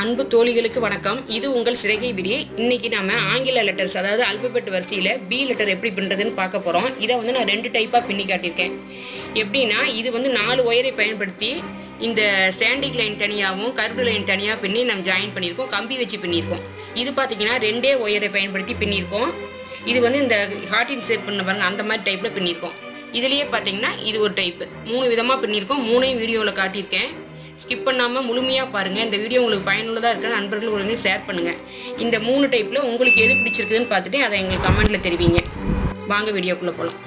அன்பு தோழிகளுக்கு வணக்கம். இது உங்கள் சிறகை விரி இன்னைக்கு நாம ஆங்கில லெட்டர்ஸ் அதாவது அல்பபெட் வரிசையில் பி லெட்டர் எப்படி பின்னுறதுன்னு பார்க்க போகிறோம் இதை வந்து நான் ரெண்டு டைப்பாக பின்னி காட்டியிருக்கேன். எப்படின்னா இது வந்து நாலு ஒயரை பயன்படுத்தி இந்த ஸ்டாண்டிங் லைன் தனியாகவும் கருப்பு லைன் தனியாக பின்னி நம்ம ஜாயின் பண்ணியிருக்கோம். கம்பி வச்சு பின்னியிருக்கோம். இது பார்த்தீங்கன்னா ரெண்டே ஒயரை பயன்படுத்தி பின்னியிருக்கோம். இது வந்து இந்த ஹார்டின் ஷேப் பண்ண பாருங்க அந்த மாதிரி டைப்பில் பின்னியிருக்கோம். இதுலேயே பார்த்தீங்கன்னா இது ஒரு டைப்பு மூணு விதமாக பின்னியிருக்கோம். மூணையும் வீடியோவில் காட்டியிருக்கேன். ஸ்கிப் பண்ணாமல் முழுமையாக பாருங்கள் இந்த வீடியோ உங்களுக்கு பயனுள்ளதாக இருக்கிற நண்பர்கள் உடனே ஷேர் பண்ணுங்கள் இந்த மூணு டைப்பில் உங்களுக்கு எது பிடிச்சிருக்குதுன்னு பார்த்துட்டு அதை எங்களுக்கு கமெண்ட்டில் தெரிவிங்க. வாங்க வீடியோக்குள்ளே போகலாம்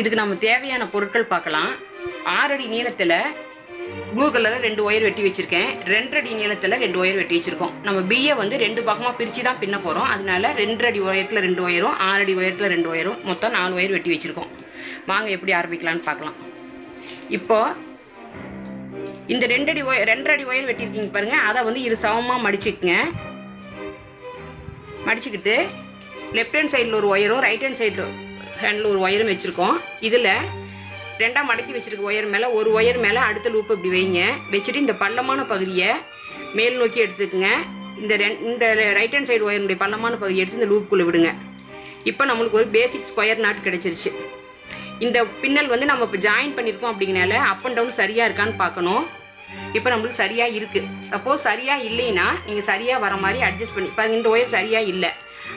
இதுக்கு நம்ம தேவையான பொருட்கள் பார்க்கலாம். ஆறடி நீளத்தில் ப்ளூ கலரில் ரெண்டு ஒயர் வெட்டி வச்சிருக்கேன். ரெண்டரை நீளத்தில் ரெண்டு ஒயர் வெட்டி வச்சிருக்கோம். நம்ம பிஏ வந்து ரெண்டு பாகமாக பிரித்து தான் பின்ன போகிறோம் அதனால ரெண்டரை உயரத்தில் ரெண்டு ஒயரும் ஆறடி உயரத்தில் ரெண்டு ஒயரும் மொத்தம் நாலு ஒயர் வெட்டி வச்சுருக்கோம். வாங்க எப்படி ஆரம்பிக்கலாம்னு பார்க்கலாம். இப்போ இந்த ரெண்டடி ஒயர் ரெண்டரை ஒயர் வெட்டியிருக்கீங்க பாருங்கள் அதை வந்து இரு சமமாக மடிச்சுக்குங்க. மடிச்சுக்கிட்டு லெஃப்ட் ஹேண்ட் சைடில் ஒரு ஒயரும் ரைட் ஹேண்ட் சைடில் ஹேண்டில் ஒரு ஒயரும் வச்சுருக்கோம். இதில் ரெண்டாக மடக்கி வச்சுருக்க ஒயர் மேலே ஒரு ஒயர் மேலே அடுத்த லூப் இப்படி வைங்க. வச்சுட்டு இந்த பள்ளமான பகுதியை மேல் நோக்கி எடுத்துக்கோங்க. இந்த ரெண் இந்த ரைட் ஹேண்ட் சைடு ஒயருடைய பள்ளமான பகுதியை எடுத்து இந்த லூப்புக்குள்ளே விடுங்க. இப்போ நம்மளுக்கு ஒரு பேசிக் ஸ்கொயர் நாட் கிடைச்சிருச்சு. இந்த பின்னல் வந்து நம்ம இப்போ ஜாயின் பண்ணியிருக்கோம் அப்படிங்கனால அப் அண்ட் டவுன் சரியாக இருக்கான்னு பார்க்கணும். இப்போ நம்மளுக்கு சரியாக இருக்குது சப்போஸ் சரியாக இல்லைன்னா நீங்கள் சரியாக வர மாதிரி அட்ஜஸ்ட் பண்ணி இப்போ இந்த ஒயர் சரியாக இல்லை.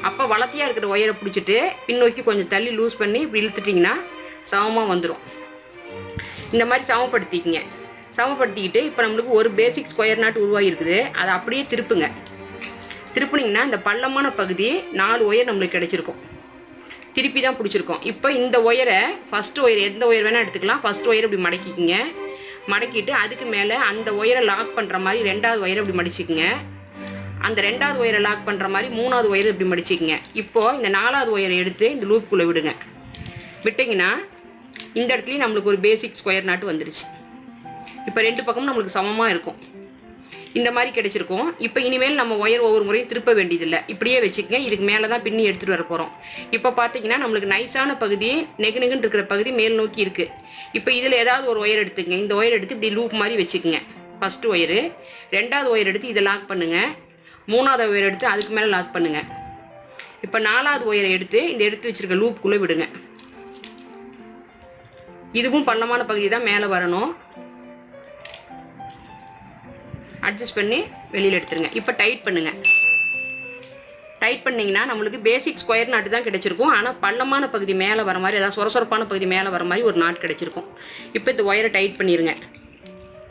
அப்போ வளர்த்தியாக இருக்கிற ஒயரை பிடிச்சிட்டு பின்னோக்கி கொஞ்சம் தள்ளி லூஸ் பண்ணி இப்படி இழுத்துட்டிங்கன்னா சமமாக வந்துடும் இந்த மாதிரி சமப்படுத்திக்கிங்க. சமப்படுத்திக்கிட்டு இப்போ நம்மளுக்கு ஒரு பேசிக் ஸ்கொயர் நாட் உருவாகிருக்குது அதை அப்படியே திருப்புங்க. திருப்புனிங்கன்னா இந்த பள்ளமான பகுதி நாலு ஒயர் நம்மளுக்கு கிடச்சிருக்கும். திருப்பி தான் பிடிச்சிருக்கோம். இப்போ இந்த ஒயரை ஃபஸ்ட்டு ஒயர் எந்த ஒயர் வேணால் எடுத்துக்கலாம். ஃபஸ்ட் ஒயர் இப்படி மடக்கிக்கிங்க. மடக்கிட்டு அதுக்கு மேலே அந்த ஒயரை லாக் பண்ணுற மாதிரி ரெண்டாவது ஒயரை இப்படி மடிச்சுக்குங்க. அந்த ரெண்டாவது ஒயரை லாக் பண்ணுற மாதிரி மூணாவது ஒயரை இப்படி மடிச்சுக்குங்க. இப்போது இந்த நாலாவது ஒயரை எடுத்து இந்த லூப்புக்குள்ளே விடுங்க. விட்டிங்கன்னா இந்த இடத்துலையும் நம்மளுக்கு ஒரு பேசிக் ஸ்கொயர் நாட்டு வந்துருச்சு. இப்போ ரெண்டு பக்கமும் நம்மளுக்கு சமமாக இருக்கும். இந்த மாதிரி கிடைச்சிருக்கும். இப்போ இனிமேல் நம்ம ஒயர் ஒவ்வொரு முறையும் திருப்ப வேண்டியதில்லை. இப்படியே வச்சுக்கங்க. இதுக்கு மேலே தான் பின்னி எடுத்துகிட்டு வர போகிறோம் இப்போ பார்த்தீங்கன்னா நம்மளுக்கு நைஸான பகுதி நெகு நெகுன்னு இருக்கிற பகுதி மேல் நோக்கி இருக்குது இப்போ இதில் ஏதாவது ஒரு ஒயர் எடுத்துக்கங்க. இந்த ஒயர் எடுத்து இப்படி லூப் மாதிரி வச்சுக்கோங்க. First wire. ரெண்டாவது ஒயர் எடுத்து இதை லாக் பண்ணுங்கள் மூணாவது ஒயர் எடுத்து அதுக்கு மேலே லாக் பண்ணுங்கள் இப்போ நாலாவது ஒயரை எடுத்து இந்த எடுத்து வச்சுருக்க லூப்புக்குள்ளே விடுங்க. இதுவும் பள்ளமான பகுதி தான் மேலே வரணும். அட்ஜஸ்ட் பண்ணி வெளியில் எடுத்துருங்க. இப்போ டைட் பண்ணுங்கள் டைட் பண்ணிங்கன்னா நம்மளுக்கு பேசிக் ஸ்கொயர் நாட்டு தான் கிடச்சிருக்கும். ஆனால் பள்ளமான பகுதி மேலே வர மாதிரி அதாவது சொரசொரப்பான பகுதி மேலே வர மாதிரி ஒரு நாட் கிடச்சிருக்கும். இப்போ இந்த ஒயரை டைட் பண்ணிடுங்க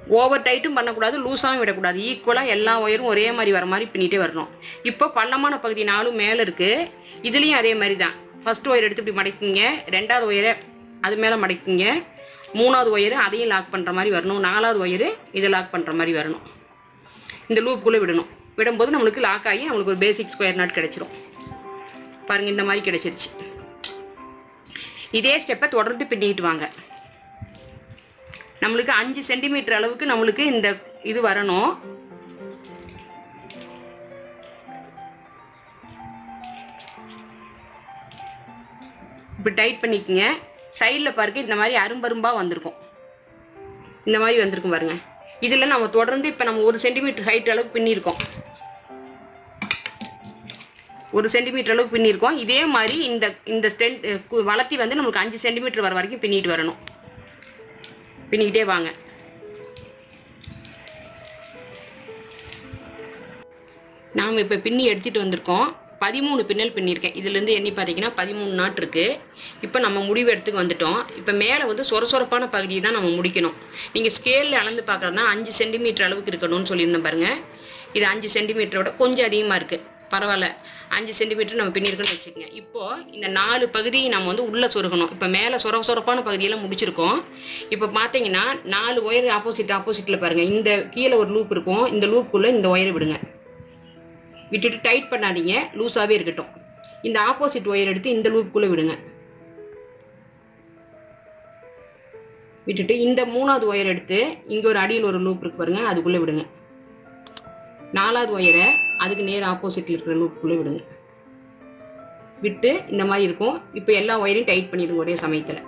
ஓவர் டைட்டும் பண்ணக்கூடாது லூஸாகவும் விடக்கூடாது. ஈக்குவலாக எல்லா ஒயரும் ஒரே மாதிரி வர மாதிரி பின்னிட்டே வரணும். இப்போ பள்ளமான பகுதி நாலும் மேலே இருக்குது இதுலேயும் அதே மாதிரி தான். ஃபஸ்ட் ஒயர் எடுத்து இப்படி மடக்கிங்க. ரெண்டாவது ஒயரை அது மேலே மடக்கிங்க. மூணாவது ஒயரு அதையும் லாக் பண்ணுற மாதிரி வரணும். நாலாவது ஒயரு இதை லாக் பண்ணுற மாதிரி வரணும். இந்த லூப்புக்குள்ளே விடணும். விடும்போது நம்மளுக்கு லாக் ஆகி நம்மளுக்கு ஒரு பேசிக் ஸ்கொயர் நாட் கிடச்சிரும். பாருங்கள் இந்த மாதிரி கிடச்சிருச்சு. இதே ஸ்டெப்பை தொடர்ந்து பின்னிட்டு வாங்க. நம்மளுக்கு அஞ்சு சென்டிமீட்டர் அளவுக்கு நம்மளுக்கு இந்த இது வரணும். இப்போ டைட் பண்ணிக்கங்க. சைடில் பாருங்க இந்த மாதிரி அரும்பரும்பாக வந்திருக்கும். இந்த மாதிரி வந்திருக்கும் பாருங்க. இதில் நம்ம தொடர்ந்து இப்போ நம்ம ஒரு சென்டிமீட்டர் ஹைட் அளவுக்கு பின்னிருக்கோம். ஒரு சென்டிமீட்டர் அளவுக்கு பின்னிருக்கோம். இதே மாதிரி இந்த இந்த ஸ்டென் வளர்த்தி வந்து நம்மளுக்கு அஞ்சு சென்டிமீட்டர் வர வரைக்கும் பின்னிட்டு வரணும். பின்னிக்கிட்டே வாங்க. நாம் இப்போ பின்னி எடுத்துகிட்டு வந்திருக்கோம். பதிமூணு பின்னல் பின்னிருக்கேன் இதுலேருந்து எண்ணி பார்த்தீங்கன்னா பதிமூணு நாட் இருக்குது இப்போ நம்ம முடிவு எடுத்துக்கு வந்துட்டோம். இப்போ மேலே வந்து சொரசொரப்பான பகுதியை தான் நம்ம முடிக்கணும். நீங்கள் ஸ்கேலில் அளந்து பார்க்குறதுனா அஞ்சு சென்டிமீட்டர் அளவுக்கு இருக்கணும்னு சொல்லியிருந்தேன் பாருங்கள் இது அஞ்சு சென்டிமீட்டரோட கொஞ்சம் அதிகமாக இருக்குது பரவாயில்ல. அஞ்சு சென்டிமீட்டர் நம்ம பின்னிருக்குன்னு வச்சுக்கோங்க. இப்போது இந்த நாலு பகுதியை நம்ம வந்து உள்ளே சொருகணும். இப்போ மேலே சொர சொரப்பான பகுதியெல்லாம் முடிச்சிருக்கோம். இப்போ பார்த்தீங்கன்னா நாலு ஒயர் ஆப்போசிட் ஆப்போசிட்டில் பாருங்கள் இந்த கீழே ஒரு லூப் இருக்கும். இந்த லூப்புக்குள்ளே இந்த ஒயரை விடுங்க. விட்டுட்டு டைட் பண்ணாதீங்க. லூஸாகவே இருக்கட்டும். இந்த ஆப்போசிட் ஒயர் எடுத்து இந்த லூப்புக்குள்ளே விடுங்க. விட்டுட்டு இந்த மூணாவது ஒயர் எடுத்து இங்கே ஒரு அடியில் ஒரு லூப் இருக்கு பாருங்கள் அதுக்குள்ளே விடுங்க. நாலாவது ஒயரை அதுக்கு நேர் ஆப்போசிட்டில் இருக்கிற லூப்புக்குள்ளே விடுங்க. விட்டு இந்த மாதிரி இருக்கும். இப்போ எல்லா ஒயரையும் டைட் பண்ணிடுங்க ஒரே சமயத்தில்.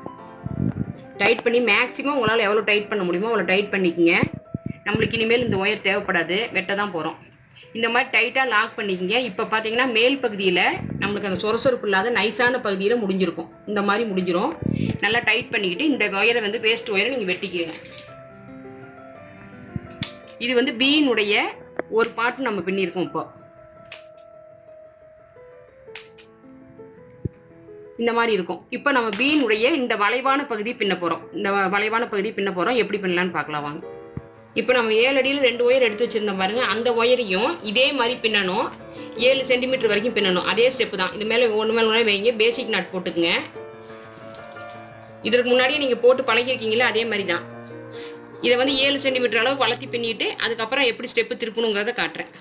டைட் பண்ணி மேக்ஸிமம் உங்களால் எவ்வளோ டைட் பண்ண முடியுமோ அவ்வளோ டைட் பண்ணிக்கோங்க. நம்மளுக்கு இனிமேல் இந்த ஒயர் தேவைப்படாது. வெட்ட தான் போகிறோம் இந்த மாதிரி டைட்டாக லாக் பண்ணிக்கங்க. இப்போ பார்த்தீங்கன்னா மேல் பகுதியில் நம்மளுக்கு அந்த சொரசொரப்பு இல்லாத நைஸான பகுதியில் முடிஞ்சிருக்கும். இந்த மாதிரி முடிஞ்சிரும். நல்லா டைட் பண்ணிக்கிட்டு இந்த ஒயரை வந்து வேஸ்ட் ஒயரை நீங்கள் வெட்டிக்கிங்க. இது வந்து பீயினுடைய ஒரு பாட்டு நம்ம பின்னிருக்கோம் இப்போ. இந்த மாதிரி இருக்கும். இப்போ நம்ம பீனுடைய இந்த வளைவான பகுதி பின்ன போகிறோம் இந்த வளைவான பகுதி பின்ன போகிறோம் எப்படி பின்னலான்னு பார்க்கலாம் வாங்க. இப்போ நம்ம ஏழு அடியில் ரெண்டு ஒயர் எடுத்து வச்சிருந்தோம் பாருங்கள் அந்த ஒயரையும் இதே மாதிரி பின்னணும். ஏழு சென்டிமீட்டர் வரைக்கும் பின்னணும். அதே ஸ்டெப்பு தான். இது மேலே ஒன்று மேலே ஒன்று வைங்க. பேசிக் நாட் போட்டுக்குங்க. இதற்கு முன்னாடியே நீங்கள் போட்டு பழகிருக்கீங்களா அதே மாதிரி தான். இதை வந்து ஏழு சென்டிமீட்டர் அளவு வளர்த்தி பின்னிட்டு அதுக்கப்புறம் எப்படி ஸ்டெப்பு திருப்பணுங்கிறத காட்டுறேன்.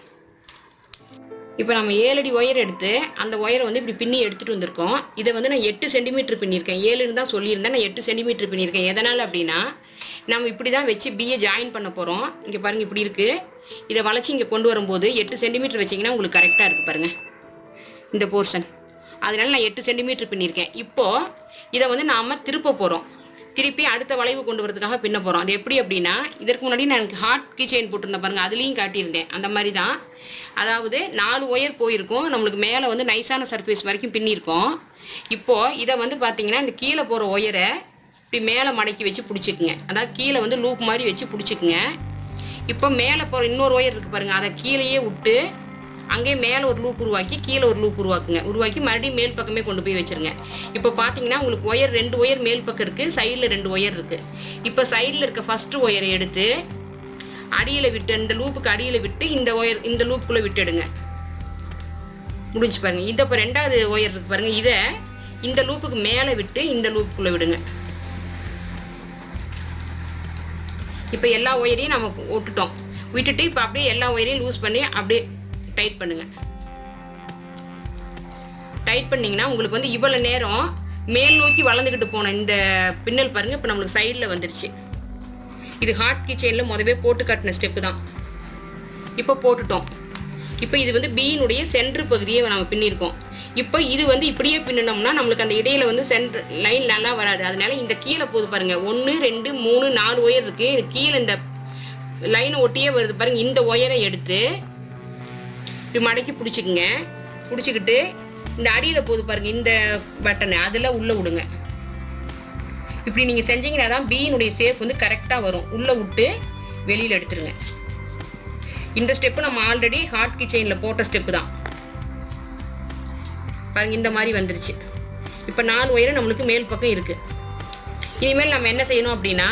இப்போ நம்ம ஏழடி ஒயர் எடுத்து அந்த ஒயரை வந்து இப்படி பின்னி எடுத்துகிட்டு வந்திருக்கோம். இதை வந்து நான் எட்டு சென்டிமீட்டர் பின்னியிருக்கேன். ஏழுன்னு தான் சொல்லியிருந்தேன். நான் எட்டு சென்டிமீட்டர் பின்னியிருக்கேன். எதனால் அப்படின்னா நம்ம இப்படி தான் வச்சு பிஏ ஜாயின் பண்ண போகிறோம் இங்கே பாருங்கள் இப்படி இருக்குது இதை வளைச்சி இங்கே கொண்டு வரும்போது எட்டு சென்டிமீட்டர் வச்சிங்கன்னா உங்களுக்கு கரெக்டாக இருக்குது பாருங்கள் இந்த போர்ஷன் அதனால நான் எட்டு சென்டிமீட்டர் பின்னியிருக்கேன். இப்போது இதை வந்து நாம் திருப்ப போகிறோம் திருப்பி அடுத்த வளைவு கொண்டு வரதுக்காக பின்ன போகிறோம் அது எப்படி அப்படின்னா இதற்கு முன்னாடி நான் எனக்கு ஹார்ட் கீ செயின் போட்டிருந்தேன் பாருங்கள் அதுலேயும் காட்டியிருந்தேன். அந்த மாதிரி தான் அதாவது நாலு ஒயர் போயிருக்கும். நம்மளுக்கு மேலே வந்து நைஸான சர்ஃபேஸ் வரைக்கும் பின்னிருக்கோம் இப்போது இதை வந்து பார்த்தீங்கன்னா இந்த கீழே போகிற ஒயரை இப்படி மேலே மடக்கி வச்சு பிடிச்சிக்குங்க. அதாவது கீழே வந்து லூப் மாதிரி வச்சு பிடிச்சிக்குங்க. இப்போ மேலே போகிற இன்னொரு ஒயர் இருக்குது பாருங்கள் அதை கீழேயே விட்டு அங்கேயே மேலே ஒரு லூப் உருவாக்கி கீழே ஒரு லூப் உருவாக்குங்க. உருவாக்கி மறுபடியும் மேல் பக்கமே கொண்டு போய் வச்சிருங்க. இப்போ பார்த்தீங்கன்னா உங்களுக்கு ஒயர் ரெண்டு ஒயர் மேல் பக்கம் இருக்குது சைடில் ரெண்டு ஒயர் இருக்குது இப்போ சைடில் இருக்க ஃபஸ்ட்டு ஒயரை எடுத்து அடியில் விட்டு இந்த லூப்புக்கு அடியில் விட்டு இந்த ஒயர் இந்த லூப்புக்குள்ளே விட்டுடுங்க முடிஞ்சு பாருங்கள் இந்த இப்போ ரெண்டாவது ஒயர் இருக்கு பாருங்கள் இதை இந்த லூப்புக்கு மேலே விட்டு இந்த லூப்புக்குள்ளே விடுங்க. இப்போ எல்லா ஒயரையும் நம்ம விட்டுட்டோம் விட்டுட்டு இப்போ அப்படியே எல்லா ஒயரையும் லூஸ் பண்ணி அப்படியே டைட் பண்ணுங்கள் டைட் பண்ணிங்கன்னா உங்களுக்கு வந்து இவ்வளோ நேரம் மேல் நோக்கி வளர்ந்துக்கிட்டு போன இந்த பின்னல் பாருங்கள் இப்போ நம்மளுக்கு சைடில் வந்துருச்சு. இது ஹார்ட் கிச்சனில் முதவே போட்டு காட்டின ஸ்டெப்பு தான். இப்போ போட்டுட்டோம். இப்போ இது வந்து பீனுடைய சென்ட்ரு பகுதியை நம்ம பின்னிருக்கோம். இப்போ இது வந்து இப்படியே பின்னணும்னா நம்மளுக்கு அந்த இடையில வந்து சென்ட்ரு லைன் நல்லா வராது. அதனால இந்த கீழே போகுது பாருங்க. ஒன்று ரெண்டு மூணு நாலு ஒயர் இருக்குது கீழே இந்த லைனை ஒட்டியே வருது பாருங்க. இந்த ஒயரை எடுத்து இப்படி மடக்கி பிடிச்சிக்குங்க. பிடிச்சிக்கிட்டு இந்த அடியில் போகுது பாருங்க இந்த பட்டனை அதில் உள்ளே விடுங்க. இப்படி நீங்கள் செஞ்சீங்கன்னா தான் பீனுடைய சேஃப் வந்து கரெக்டாக வரும். உள்ளே விட்டு வெளியில் எடுத்துருங்க. இந்த ஸ்டெப்பு நம்ம ஆல்ரெடி ஹாட் கிச்சனில் போட்ட ஸ்டெப்பு தான். பாருங்க இந்த மாதிரி வந்துருச்சு. இப்போ நாலு ஒயரும் நம்மளுக்கு மேல் பக்கம் இருக்குது இனிமேல் நம்ம என்ன செய்யணும் அப்படின்னா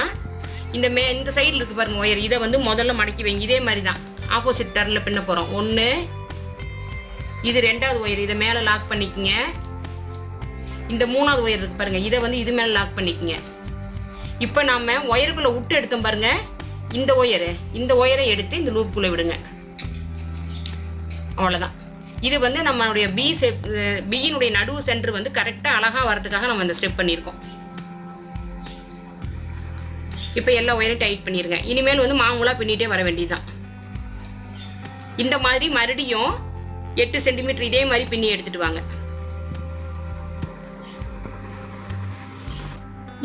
இந்த மே இந்த சைடில் இருக்குது பாருங்க ஒயர் இதை வந்து முதல்ல மடக்கி வைங்க. இதே மாதிரி தான். ஆப்போசிட் டர்னில் பின்ன போகிறோம் ஒன்று இது ரெண்டாவது ஒயர் இதை மேலே லாக் பண்ணிக்கங்க. இந்த மூணாவது ஒயர் இருக்கு பாருங்க இதை வந்து இது மேலே லாக் பண்ணிக்கங்க. இப்போ நாம ஒயருக்குள்ளே விட்டு எடுத்தோம் பாருங்க. இந்த ஒயரு இந்த ஒயரை எடுத்து இந்த லூப்புக்குள்ளே விடுங்க. அவ்வளோதான் இது வந்து நம்மளுடைய பி செப் பியினுடைய நடுவு சென்டர் வந்து கரெக்டாக அழகாக வரதுக்காக நம்ம இந்த ஸ்டெப் பண்ணியிருக்கோம். இப்போ எல்லா ஒயரும் டைட் பண்ணிடுங்க இனிமேல் வந்து மாமூலாக பின்னிட்டே வர வேண்டியதுதான். இந்த மாதிரி மறுபடியும் எட்டு சென்டிமீட்டர் இதே மாதிரி பின்னி எடுத்துட்டு வாங்க.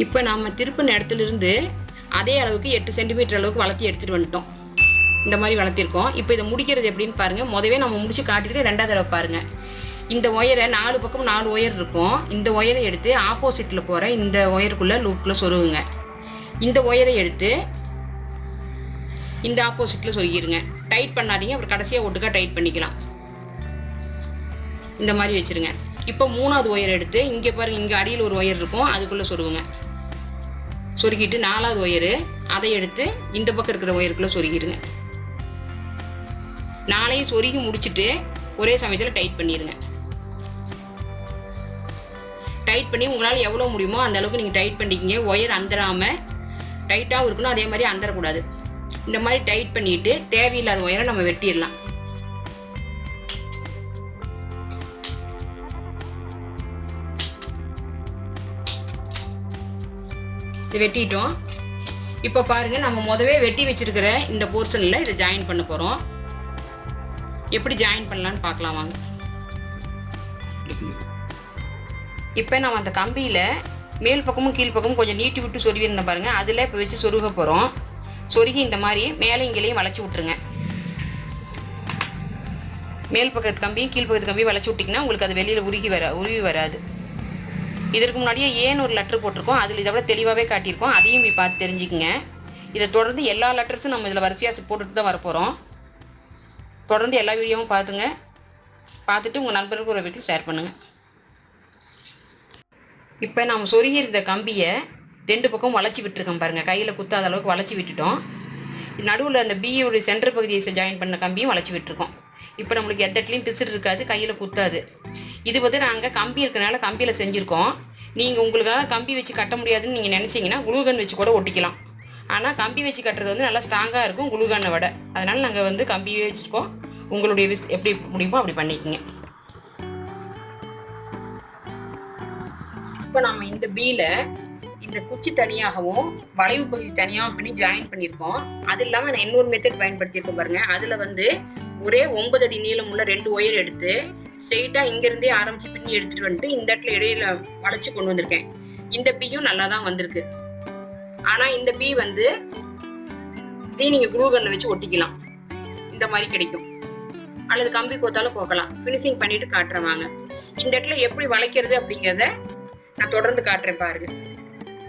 இப்போ நாம் திருப்பின இடத்துல இருந்து அதே அளவுக்கு எட்டு சென்டிமீட்டர் அளவுக்கு வளர்த்தி எடுத்துட்டு வந்துட்டோம். இந்த மாதிரி வளர்த்திருக்கோம். இப்போ இதை முடிக்கிறது எப்படின்னு பாருங்கள் முதவே நம்ம முடிச்சு காட்டிட்டு ரெண்டாவது தடவை பாருங்கள் இந்த ஒயரை நாலு பக்கம் நாலு ஒயர் இருக்கும். இந்த ஒயரை எடுத்து ஆப்போசிட்டில் போகிற இந்த ஒயருக்குள்ளே லூப்பில் சொருவுங்க இந்த ஒயரை எடுத்து இந்த ஆப்போசிட்டில் சொருகிருங்க. டைட் பண்ணாதீங்க. அப்புறம் கடைசியாக ஒட்டுக்கா டைட் பண்ணிக்கலாம். இந்த மாதிரி வச்சிருங்க. இப்போ மூணாவது ஒயர் எடுத்து இங்கே பாருங்கள் இங்கே அடியில் ஒரு ஒயர் இருக்கும் அதுக்குள்ளே சொருவுங்க சொருகிட்டு நாலாவது ஒயரு அதை எடுத்து இந்த பக்கம் இருக்கிற ஒயருக்குள்ளே சொருகிடுங்க நாளையும் சொருகி முடிச்சுட்டு ஒரே சமயத்தில் டைட் பண்ணிடுங்க டைட் பண்ணி உங்களால் எவ்வளோ முடியுமோ அந்த அளவுக்கு நீங்கள் டைட் பண்ணிக்கிங்க. ஒயர் அந்தராமல் டைட்டாகவும் இருக்கணும் அதே மாதிரி அந்தரக்கூடாது. இந்த மாதிரி டைட் பண்ணிட்டு தேவையில்லாத ஒயரை நம்ம வெட்டிடலாம். இது வெட்டிட்டோம். இப்போ பாருங்கள் நம்ம முதவே வெட்டி வச்சிருக்கிற இந்த போர்ஷனில் இதை ஜாயின் பண்ண போகிறோம் எப்படி ஜாயின் பண்ணலான்னு பார்க்கலாம் வாங்க. இப்போ நம்ம அந்த கம்பியில் மேல் பக்கமும் கீழ் பக்கமும் கொஞ்சம் நீட்டி விட்டு சொருவி இருந்தேன் அதில் இப்போ வச்சு சொருக போகிறோம் சொருகி இந்த மாதிரி மேலே இங்கேயும் வளைச்சி விட்ருங்க மேல் பக்கத்து கம்பியும் கீழ் பக்கத்து கம்பியும் வளைச்சி விட்டிங்கன்னா உங்களுக்கு அது வெளியில் உருகி வர உருவி வராது. இதற்கு முன்னாடியே ஏன்னு ஒரு லெட்ரு போட்டிருக்கோம்? அதில் இதை விட தெளிவாகவே காட்டியிருக்கோம். அதையும் போய் பார்த்து தெரிஞ்சுக்கங்க. இதை தொடர்ந்து எல்லா லெட்டர்ஸும் நம்ம இதில் வரிசையாக போட்டுட்டு தான் வரப்போகிறோம் தொடர்ந்து எல்லா வீடியோவும் பார்த்துங்க. பார்த்துட்டு உங்கள் நண்பர்களுக்கு ஒரு வீட்டில் ஷேர் பண்ணுங்கள் இப்போ நாம் சொருகி இருந்த கம்பியை ரெண்டு பக்கம் வளைச்சி விட்டுருக்கோம் பாருங்கள் கையில் குத்தாத அளவுக்கு வளைச்சி விட்டுட்டோம். நடுவில் அந்த பியோடைய சென்டர் பகுதியை ஜாயின் பண்ண கம்பியும் வளைச்சி விட்டுருக்கோம். இப்போ நம்மளுக்கு எந்த இடத்துலையும் பிசுறு இருக்காது கையில் குத்தாது. இது வந்து நாங்கள் கம்பி இருக்கனால கம்பியில் செஞ்சுருக்கோம். நீங்கள் உங்களுக்காக கம்பி வச்சு கட்ட முடியாதுன்னு நீங்கள் நினச்சிங்கன்னா குளுகன் வச்சு கூட ஒட்டிக்கலாம். ஆனால் கம்பி வச்சு கட்டுறது வந்து நல்லா ஸ்ட்ராங்காக இருக்கும் குளுகனை விட. அதனால் நாங்கள் வந்து கம்பியே வச்சுருக்கோம். உங்களுடைய விஸ் எப்படி முடியுமோ அப்படி பண்ணிக்கங்க. இப்போ நம்ம இந்த பீல இந்த குச்சி தனியாகவும் வளைவு பகுதி தனியாகவும் பண்ணி ஜாயின் பண்ணியிருக்கோம். அது இல்லாமல் நான் இன்னொரு மெத்தட் பயன்படுத்தியிருக்கேன் பாருங்க. அதில் வந்து ஒரே ஒன்பது அடி நீளம் உள்ள ரெண்டு ஒயர் எடுத்து ஸ்ட்ரெயிட்டாக இங்கேருந்தே ஆரம்பிச்சு பின்னி எடுத்துட்டு வந்துட்டு இந்த இடத்துல இடையில வளைச்சு கொண்டு வந்திருக்கேன். இந்த பீயும் நல்லா தான் வந்திருக்கு. ஆனால் இந்த பீ வந்து இதே நீங்கள் குளூகன்ல வச்சு ஒட்டிக்கலாம். இந்த மாதிரி கிடைக்கும். அல்லது கம்பி கோத்தாலும் போக்கலாம் ஃபினிஷிங் பண்ணிட்டு காட்டுறேன் வாங்க. இந்த இடத்துல எப்படி வளைக்கிறது அப்படிங்கிறத நான் தொடர்ந்து காட்டுறேன் பாருங்க.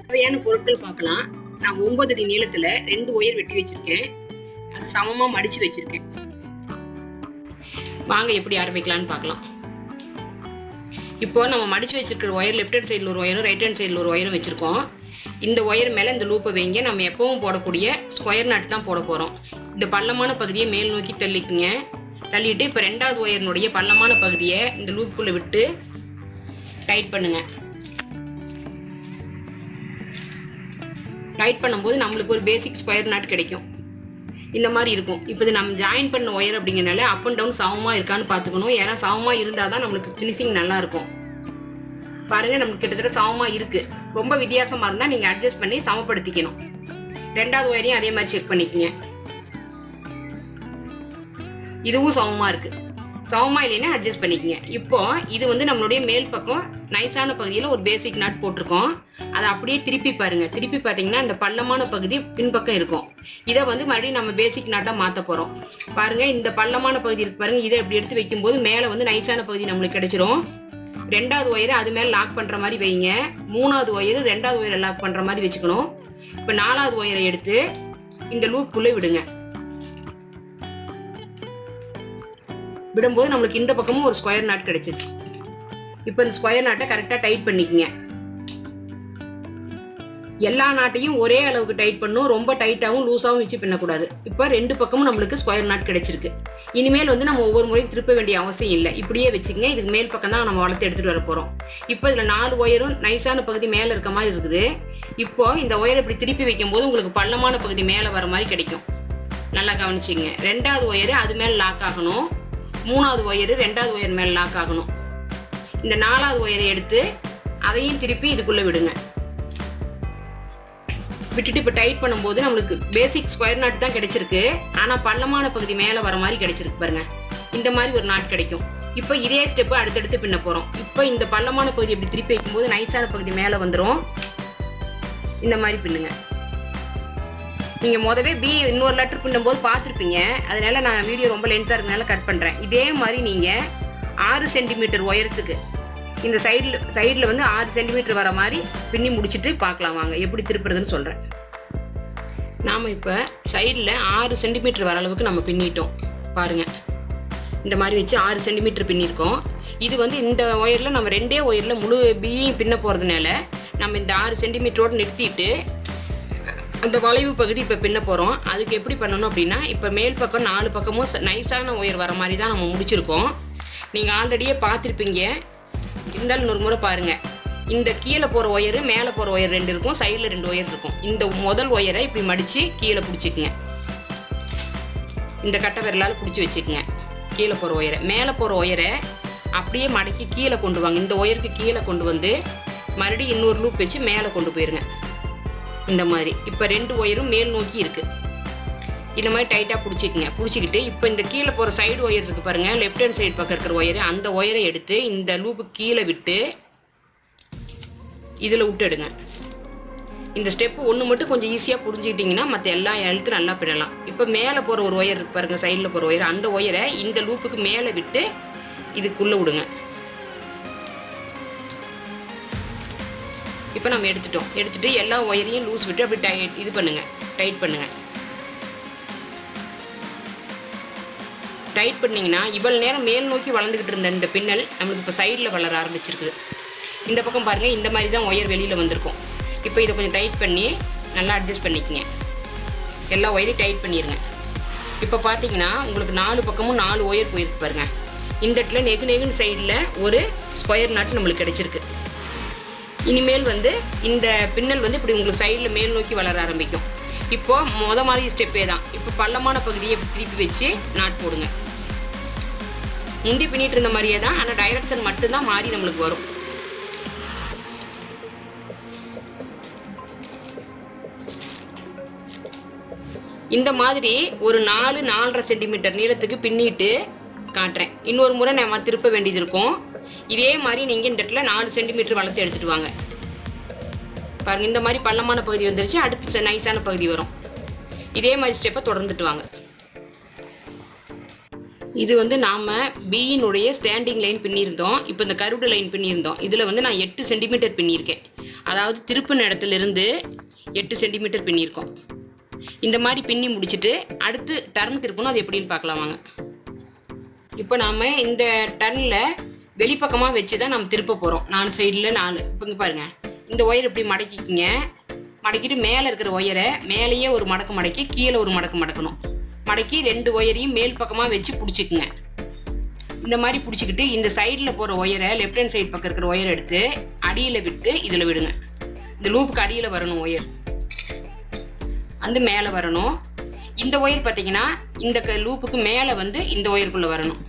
தேவையான பொருட்கள் பார்க்கலாம். நான் ஒன்பது அடி நீளத்துல ரெண்டு ஒயர் வெட்டி வச்சிருக்கேன். அது சமமா மடிச்சு வச்சிருக்கேன். வாங்க எப்படி ஆரம்பிக்கலாம்னு பார்க்கலாம். இப்போ நம்ம மடிச்சு வச்சிருக்கிற ஒயர் லெஃப்ட் ஹேண்ட் சைடில் ஒரு ஒயரும் ரைட் ஹேண்ட் சைடில் ஒரு ஒயரும் வச்சுருக்கோம். இந்த ஒயர் மேலே இந்த லூப்பை வைங்க. நம்ம எப்பவும் போடக்கூடிய ஸ்கொயர் நட் தான் போட போகிறோம் இந்த பள்ளமான பகுதியை மேல் நோக்கி தள்ளிக்குங்க. தள்ளிட்டு இப்போ ரெண்டாவது ஒயரினுடைய பள்ளமான பகுதியை இந்த லூப்புக்குள்ளே விட்டு டைட் பண்ணுங்க. டைட் பண்ணும்போது நம்மளுக்கு ஒரு பேசிக் ஸ்கொயர் நாட் கிடைக்கும். இந்த மாதிரி இருக்கும். இப்போ இது நம்ம ஜாயின் பண்ண ஒயர் அப்படிங்கிறனால அப் அண்ட் டவுன் சமமாக இருக்கான்னு பார்த்துக்கணும். ஏன்னா சமமாக இருந்தால் தான் நம்மளுக்கு ஃபினிஷிங் நல்லாயிருக்கும் பாருங்கள் நமக்கு கிட்டத்தட்ட சமமாக இருக்குது ரொம்ப வித்தியாசமாக இருந்தால் நீங்கள் அட்ஜஸ்ட் பண்ணி சமப்படுத்திக்கணும். ரெண்டாவது ஒயரையும் அதே மாதிரி செக் பண்ணிக்கோங்க. இதுவும் சமமாக இருக்குது சமமாக இல்லைன்னா அட்ஜஸ்ட் பண்ணிக்கங்க. இப்போ இது வந்து நம்மளுடைய மேல் பக்கம் நைஸான பகுதியில் ஒரு பேசிக் நாட் போட்டிருக்கோம். அதை அப்படியே திருப்பி பாருங்க. திருப்பி பார்த்தீங்கன்னா இந்த பள்ளமான பகுதி பின்பக்கம் இருக்கும். இதை வந்து மறுபடியும் நம்ம பேசிக் நாட்டாக மாற்ற போகிறோம் பாருங்க இந்த பள்ளமான பகுதி இருக்கு பாருங்க. இதை இப்படி எடுத்து வைக்கும்போது மேலே வந்து நைஸான பகுதி நம்மளுக்கு கிடைச்சிரும். ரெண்டாவது ஒயரை அது மேலே லாக் பண்ணுற மாதிரி வைங்க. மூணாவது ஒயரு ரெண்டாவது ஒயரை லாக் பண்ணுற மாதிரி வச்சுக்கணும். இப்போ நாலாவது ஒயரை எடுத்து இந்த லூப்புக்குள்ளே விடுங்க. விடும்போது நம்மளுக்கு இந்த பக்கமும் ஒரு ஸ்கொயர் நாட் கிடைச்சிச்சு இப்போ இந்த ஸ்கொயர் நாட்டை கரெக்டாக டைட் பண்ணிக்கங்க. எல்லா நாட்டையும் ஒரே அளவுக்கு டைட் பண்ணும். ரொம்ப டைட்டாகவும் லூஸாகவும் வச்சு பின்னக்கூடாது இப்போ ரெண்டு பக்கமும் நம்மளுக்கு ஸ்கொயர் நாட் கிடைச்சிருக்கு. இனிமேல் வந்து நம்ம ஒவ்வொரு முறையும் திருப்ப வேண்டிய அவசியம் இல்லை. இப்படியே வச்சுக்கங்க. இதுக்கு மேல் பக்கம் தான் நம்ம வளர்த்து எடுத்துகிட்டு வர போகிறோம் இப்போ இதில் நாலு ஒயரும் நைஸான பகுதி மேலே இருக்க மாதிரி இருக்குது. இப்போ இந்த ஒயரை இப்படி திருப்பி வைக்கும்போது உங்களுக்கு பள்ளமான பகுதி மேலே வர மாதிரி கிடைக்கும். நல்லா கவனிச்சிங்க ரெண்டாவது ஒயரு அது மேலே லாக் ஆகணும். மூணாவது ஒயரு ரெண்டாவது ஒயர் மேலே லாக் ஆகணும். இந்த நாலாவது ஒயரை எடுத்து அதையும் திருப்பி இதுக்குள்ளே விடுங்க. விட்டுட்டு இப்போ டைட் பண்ணும்போது நம்மளுக்கு பேசிக் ஸ்கொயர் நாட் தான் கிடைச்சிருக்கு. ஆனால் பள்ளமான பகுதி மேலே வர மாதிரி கிடைச்சிருக்கு பாருங்க. இந்த மாதிரி ஒரு நாட் கிடைக்கும். இப்போ இதே ஸ்டெப்பு அடுத்தடுத்து பின்ன போகிறோம் இப்போ இந்த பள்ளமான பகுதி இப்படி திருப்பி வைக்கும்போது நைஸான பகுதி மேலே வந்துடும் இந்த மாதிரி பின்னுங்க. நீங்கள் முதவே பி இன்னொரு லெட்டர் பின்னும்போது பார்த்துருப்பீங்க. அதனால நான் வீடியோ ரொம்ப லென்த்தாக இருக்கனால கட் பண்ணுறேன் இதே மாதிரி நீங்கள் ஆறு சென்டிமீட்டர் உயரத்துக்கு இந்த சைடில் சைடில் வந்து ஆறு சென்டிமீட்டர் வர மாதிரி பின்னி முடிச்சுட்டு பார்க்கலாம் வாங்க. எப்படி திருப்புறதுன்னு சொல்கிறேன் நாம் இப்போ சைடில் ஆறு சென்டிமீட்டர் வர அளவுக்கு நம்ம பின்னிட்டோம். பாருங்கள் இந்த மாதிரி வச்சு ஆறு சென்டிமீட்டர் பின்னிருக்கோம். இது வந்து இந்த ஒயரில் நம்ம ரெண்டே ஒயரில் முழு பியையும் பின்ன போகிறதுனால நம்ம இந்த ஆறு சென்டிமீட்டரோடு நிறுத்திட்டு அந்த வளைவு பகுதி இப்போ பின்ன போகிறோம் அதுக்கு எப்படி பண்ணணும் அப்படின்னா இப்போ மேல் பக்கம் நாலு பக்கமும் ச- நைஸான ஒயர் வர மாதிரி தான் நம்ம முடிச்சிருக்கோம். நீங்கள் ஆல்ரெடியே பார்த்துருப்பீங்க. இருந்தாலும் இன்னொரு முறை பாருங்கள் இந்த கீழே போகிற ஒயரு மேலே போகிற ஒயர் ரெண்டு இருக்கும் சைடில் ரெண்டு ஒயர் இருக்கும். இந்த முதல் ஒயரை இப்படி மடித்து கீழே பிடிச்சிக்குங்க. இந்த கட்டை விரலால் பிடிச்சி வச்சுக்கோங்க. கீழே போகிற ஒயரை. மேலே போகிற ஒயரை அப்படியே மடக்கி கீழே கொண்டு வாங்க. இந்த ஒயருக்கு கீழே கொண்டு வந்து மறுபடியும் இன்னொரு லூப் வச்சு மேலே கொண்டு போயிருங்க. இந்த மாதிரி. இப்போ ரெண்டு ஒயரும் மேல் நோக்கி இருக்குது இந்த மாதிரி டைட்டாக பிடிச்சிக்கங்க. பிடிச்சிக்கிட்டு இப்போ இந்த கீழே போகிற சைடு ஒயர் இருக்குது பாருங்கள் லெஃப்ட் ஹேண்ட் சைடு பக்கம் இருக்கிற ஒயரு அந்த ஒயரை எடுத்து இந்த லூப்பு கீழே விட்டு இதில் விட்டுடுங்க இந்த ஸ்டெப்பு ஒன்று மட்டும் கொஞ்சம் ஈஸியாக புரிஞ்சுக்கிட்டிங்கன்னா மற்ற எல்லா எழுத்து நல்லா பிடலாம் இப்போ மேலே போகிற ஒரு ஒயர் இருக்கு பாருங்கள் சைடில் போகிற ஒயர் அந்த ஒயரை இந்த லூப்புக்கு மேலே விட்டு இதுக்குள்ளே விடுங்க. இப்போ நம்ம எடுத்துட்டோம். எடுத்துட்டு எல்லா ஒயரையும் லூஸ் விட்டு அப்படி டைட் இது பண்ணுங்கள் டைட் பண்ணுங்கள் டைட் பண்ணிங்கன்னா இவ்வளோ நேரம் மேல் நோக்கி வளர்ந்துக்கிட்டு இருந்த இந்த பின்னல் நம்மளுக்கு இப்போ சைடில் வளர ஆரம்பிச்சிருக்குது இந்த பக்கம் பாருங்கள் இந்த மாதிரி தான் ஒயர் வெளியில் வந்திருக்கும். இப்போ இதை கொஞ்சம் டைட் பண்ணி நல்லா அட்ஜஸ்ட் பண்ணிக்கங்க. எல்லா ஒயரையும் டைட் பண்ணிடுங்க இப்போ பார்த்தீங்கன்னா உங்களுக்கு நாலு பக்கமும் நாலு ஒயர் போயிருக்கு பாருங்கள் இந்த இடத்துல நெகு நெகுன்னு சைடில் ஒரு ஸ்கொயர் நாட்டு நம்மளுக்கு கிடச்சிருக்கு. இனிமேல் வந்து இந்த பின்னல் வந்து இப்படி உங்களுக்கு சைடில் மேல் நோக்கி வளர ஆரம்பிக்கும். இப்போ மொத மாதிரி ஸ்டெப்பே தான். இப்போ பள்ளமான பகுதியை திருப்பி வச்சு நாட் போடுங்க. முந்தி பின்னிட்டு இருந்த மாதிரியே தான். ஆனால் டைரக்ஷன் மட்டும்தான் மாறி நம்மளுக்கு வரும். இந்த மாதிரி ஒரு நாலு நாலரை சென்டிமீட்டர் நீளத்துக்கு பின்னிட்டு காட்டுறேன். இன்னொரு முறை நம்ம திருப்ப வேண்டியது இருக்கும். இதே மாதிரி நீங்கள் இந்த இடத்துல நாலு சென்டிமீட்டர் வளர்த்து எடுத்துட்டு வாங்க. பாருங்க இந்த மாதிரி பள்ளமான பகுதி வந்துருச்சு அடுத்து நைஸான பகுதி வரும். இதே மாதிரி ஸ்டெப்பை தொடர்ந்துட்டு வாங்க. இது வந்து நாம் பியினுடைய ஸ்டாண்டிங் லைன் பின்னியிருந்தோம் இப்போ இந்த கருடு லைன் பின்னியிருந்தோம் இதில் வந்து நான் எட்டு சென்டிமீட்டர் பின்னியிருக்கேன் அதாவது திருப்பின இடத்துலேருந்து எட்டு சென்டிமீட்டர் பின்னியிருக்கோம் இந்த மாதிரி பின்னி முடிச்சுட்டு அடுத்து டர்ன் திருப்பணும் அது எப்படின்னு பார்க்கலாம் வாங்க. இப்போ நாம் இந்த டர்னில் வெளிப்பக்கமாக வச்சு தான் நம்ம திருப்ப போகிறோம் நாலு சைடில் நாலு. இப்போ பாருங்கள் பாருங்க. இந்த ஒயர் இப்படி மடக்கிக்கிங்க. மடக்கிட்டு மேலே இருக்கிற ஒயரை மேலேயே ஒரு மடக்கு மடக்கி கீழே ஒரு மடக்கு மடக்கணும். மடக்கி ரெண்டு ஒயரையும் மேல் பக்கமாக வச்சு பிடிச்சிக்குங்க. இந்த மாதிரி பிடிச்சிக்கிட்டு இந்த சைடில் போகிற ஒயரை லெஃப்ட் ஹேண்ட் சைடு பக்கம் இருக்கிற ஒயர் எடுத்து அடியில் விட்டு இதில் விடுங்க. இந்த லூப்புக்கு அடியில் வரணும் ஒயர் அந்த மேலே வரணும். இந்த ஒயர் பார்த்தீங்கன்னா இந்த க- லூப்புக்கு மேலே வந்து இந்த ஒயருக்குள்ளே வரணும்.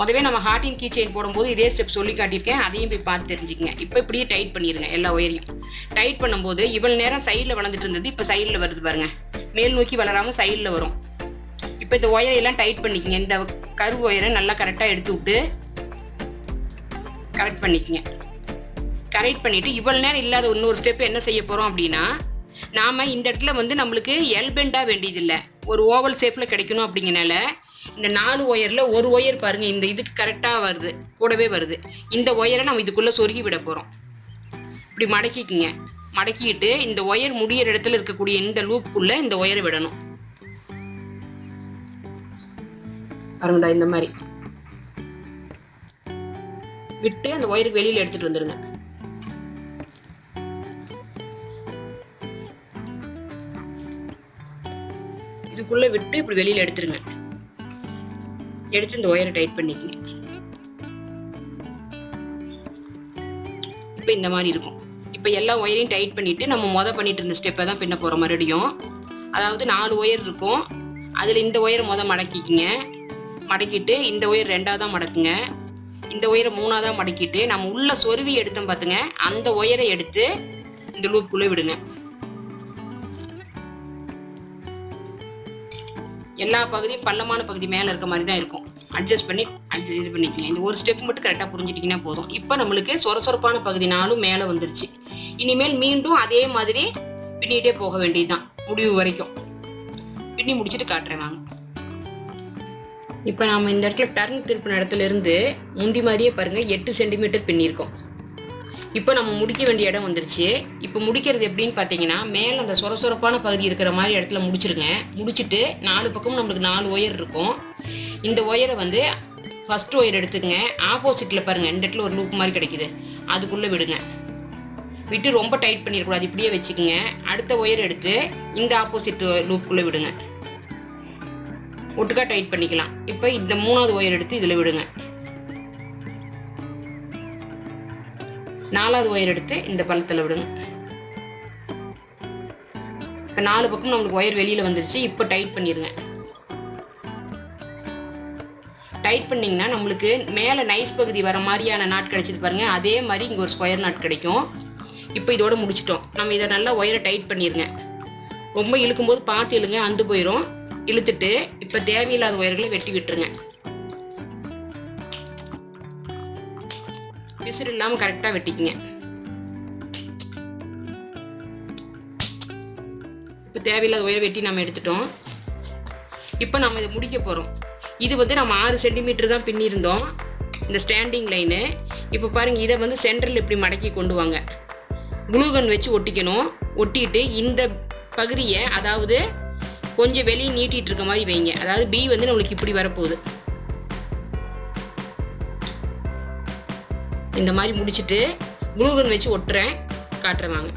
முதவே நம்ம ஹார்டின் கீ செயின் போடும்போது இதே ஸ்டெப் சொல்லி காட்டியிருக்கேன். அதையும் போய் பார்த்து தெரிஞ்சுக்கங்க. இப்போ இப்படியே டைட் பண்ணிடுங்க எல்லா ஒயரையும் டைட் பண்ணும்போது இவ்வளோ நேரம் சைடில் வளர்ந்துட்டு இருந்தது இப்போ சைடில் வருது பாருங்க. மேல் நோக்கி வளராமல் சைடில் வரும். இப்போ இந்த ஒயரையெல்லாம் டைட் பண்ணிக்கங்க. இந்த கரு ஒயரை நல்லா கரெக்டாக எடுத்து விட்டு கரெக்ட் பண்ணிக்கங்க. கரெக்ட் பண்ணிவிட்டு இவ்வளோ நேரம் இல்லாத இன்னொரு ஸ்டெப் என்ன செய்ய போகிறோம் அப்படின்னா நாம் இந்த இடத்துல வந்து நம்மளுக்கு எல்பெண்டாக வேண்டியதில்லை. ஒரு ஓவல் ஷேப்பில் கிடைக்கணும் அப்படிங்கனால இந்த நாலு ஒயரில் ஒரு ஒயர் பாருங்கள் இந்த இதுக்கு கரெக்டாக வருது கூடவே வருது. இந்த ஒயரை நம்ம இதுக்குள்ளே சொருகி விட போகிறோம் இப்படி மடக்கிக்கிங்க. மடக்கிட்டு இந்த ஒயர் முடியிற இடத்துல இருக்கக்கூடிய இந்த லூப்புக்குள்ளே இந்த ஒயரை விடணும். பாருங்கடா இந்த மாதிரி. விட்டு அந்த ஒயருக்கு வெளியில் எடுத்துகிட்டு வந்துடுங்க இதுக்குள்ளே விட்டு இப்படி வெளியில் எடுத்துருங்க. எடுத்து இந்த ஒயரை டைட் பண்ணிக்கங்க. இப்போ இந்த மாதிரி இருக்கும். இப்போ எல்லா ஒயரையும் டைட் பண்ணிட்டு நம்ம மொதல் பண்ணிட்டு இருந்த ஸ்டெப்பை தான் பின்ன போகிறோம் மறுபடியும். அதாவது நாலு ஒயர் இருக்கும். அதில் இந்த ஒயரை மொதல் மடக்கிக்கிங்க. மடக்கிட்டு இந்த ஒயர் ரெண்டாவதாக மடக்குங்க. இந்த ஒயரை மூணாவதாக மடக்கிட்டு நம்ம உள்ள சொருவி எடுத்தோம் பார்த்துங்க அந்த ஒயரை எடுத்து இந்த லூப்புக்குள்ளே விடுங்க. எல்லா பகுதியும் பள்ளமான பகுதி மேலே இருக்க மாதிரி தான் இருக்கும். அட்ஜஸ்ட் பண்ணி அட்ஜஸ்ட் இது பண்ணிக்கங்க. இந்த ஒரு ஸ்டெப் மட்டும் கரெக்டாக புரிஞ்சுட்டிங்கன்னா போதும். இப்போ நம்மளுக்கு சொரசொரப்பான பகுதி நாளும் மேலே வந்துருச்சு. இனிமேல் மீண்டும் அதே மாதிரி பின்னிட்டே போக வேண்டியதுதான் முடிவு வரைக்கும். பின்னி முடிச்சுட்டு காட்டுறேன் வாங்க இப்போ நாம் இந்த இடத்துல டர்ன் திருப்பின இடத்துல இருந்து முந்தி மாதிரியே பாருங்கள் எட்டு சென்டிமீட்டர் பின்னியிருக்கோம். இப்போ நம்ம முடிக்க வேண்டிய இடம் வந்துருச்சு. இப்போ முடிக்கிறது எப்படின்னு பார்த்தீங்கன்னா மேலே அந்த சொரசொரப்பான பகுதி இருக்கிற மாதிரி இடத்துல முடிச்சிருங்க. முடிச்சிட்டு நாலு பக்கமும் நம்மளுக்கு நாலு ஒயர் இருக்கும். இந்த ஒயரை வந்து ஃபஸ்ட் ஒயர் எடுத்துக்கங்க. ஆப்போசிட்டில் பாருங்கள் இந்த இடத்துல ஒரு லூப் மாதிரி கிடைக்குது. அதுக்குள்ளே விடுங்க. விட்டு ரொம்ப டைட் பண்ணிடக்கூடாது. இப்படியே வச்சுக்கோங்க. அடுத்த ஒயர் எடுத்து இந்த ஆப்போசிட் லூப்புக்குள்ளே விடுங்க. ஒட்டுக்கா டைட் பண்ணிக்கலாம். இப்போ இந்த மூணாவது ஒயர் எடுத்து இதில் விடுங்க. நாலாவது ஒயர் எடுத்து இந்த பள்ளத்தில் விடுங்க. இப்போ நாலு பக்கம் நம்மளுக்கு ஒயர் வெளியில் வந்துருச்சு. இப்போ டைட் பண்ணிடுங்க டைட் பண்ணிங்கன்னா நம்மளுக்கு மேலே நைஸ் பகுதி வர மாதிரியான நாட் கிடைச்சிது பாருங்கள் அதே மாதிரி இங்கே ஒரு ஸ்கொயர் நாட் கிடைக்கும். இப்போ இதோட முடிச்சிட்டோம். நம்ம இதை நல்லா ஒயரை டைட் பண்ணிடுங்க ரொம்ப இழுக்கும்போது பார்த்து இழுங்க அந்து போயிடும் இழுத்துட்டு இப்போ தேவையில்லாத ஒயர்களை வெட்டி விட்டுருங்க. விசிறு இல்லாமல் கரெக்டாக வெட்டிக்குங்க. இப்போ தேவையில்லாத ஒயர் வெட்டி நம்ம எடுத்துட்டோம். இப்போ நம்ம இதை முடிக்க போகிறோம் இது வந்து நம்ம ஆறு சென்டிமீட்டர் தான் பின்னிருந்தோம். இந்த ஸ்டாண்டிங் லைனு இப்போ பாருங்கள் இதை வந்து சென்டரில் இப்படி மடக்கி கொண்டு வாங்க. குளூகன் வச்சு ஒட்டிக்கணும். ஒட்டிட்டு இந்த பகுதியை அதாவது கொஞ்சம் வெளியே நீட்டிகிட்டு இருக்க மாதிரி வைங்க. அதாவது பி வந்து நம்மளுக்கு இப்படி வரப்போகுது. இந்த மாதிரி முடிச்சுட்டு குளூகன் வச்சு ஒட்டுறேன் காட்டுறேன் வாங்க.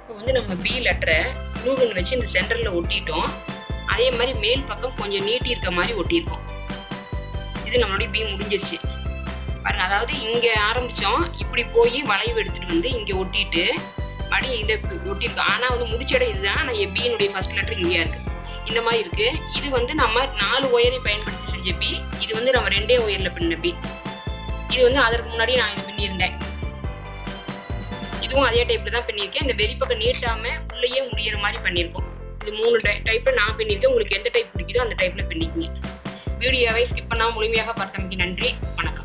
இப்போ வந்து நம்ம பி லெட்டரை க்ளூகன் வச்சு இந்த சென்டரில் ஒட்டிட்டோம். அதே மாதிரி மேல் பக்கம் கொஞ்சம் நீட்டி இருக்க மாதிரி ஒட்டியிருக்கோம். இது நம்மளுடைய பி முடிஞ்சிருச்சு. பாருங்க அதாவது இங்கே ஆரம்பித்தோம் இப்படி போய் வளைவு எடுத்துகிட்டு வந்து இங்கே ஒட்டிட்டு மடி இதை ஒட்டியிருக்கோம். ஆனால் வந்து முடிச்ச இடம் இதுதான் ஆனால் என் பியினுடைய ஃபர்ஸ்ட் லெட்டர் இங்கேயா இருக்குது இந்த மாதிரி இருக்குது இது வந்து நம்ம நாலு ஒயரை பயன்படுத்தி செஞ்ச பி இது வந்து நம்ம ரெண்டே ஒயரில் பின்ன பி இது வந்து அதற்கு முன்னாடி நான் இது பண்ணியிருந்தேன். இதுவும் அதே டைப்ல தான் பண்ணியிருக்கேன். இந்த வெளிப்பக்கம் நீட்டாம உள்ளேயே முடியிற மாதிரி பண்ணியிருக்கோம். இது மூணு டை டைப்ல நான் பண்ணியிருக்கேன். உங்களுக்கு எந்த டைப் பிடிக்குதோ அந்த டைப்ல பண்ணிக்கோங்க. வீடியோவை ஸ்கிப் பண்ணாமல் முழுமையாக பார்த்தமைக்கு நன்றி. வணக்கம்.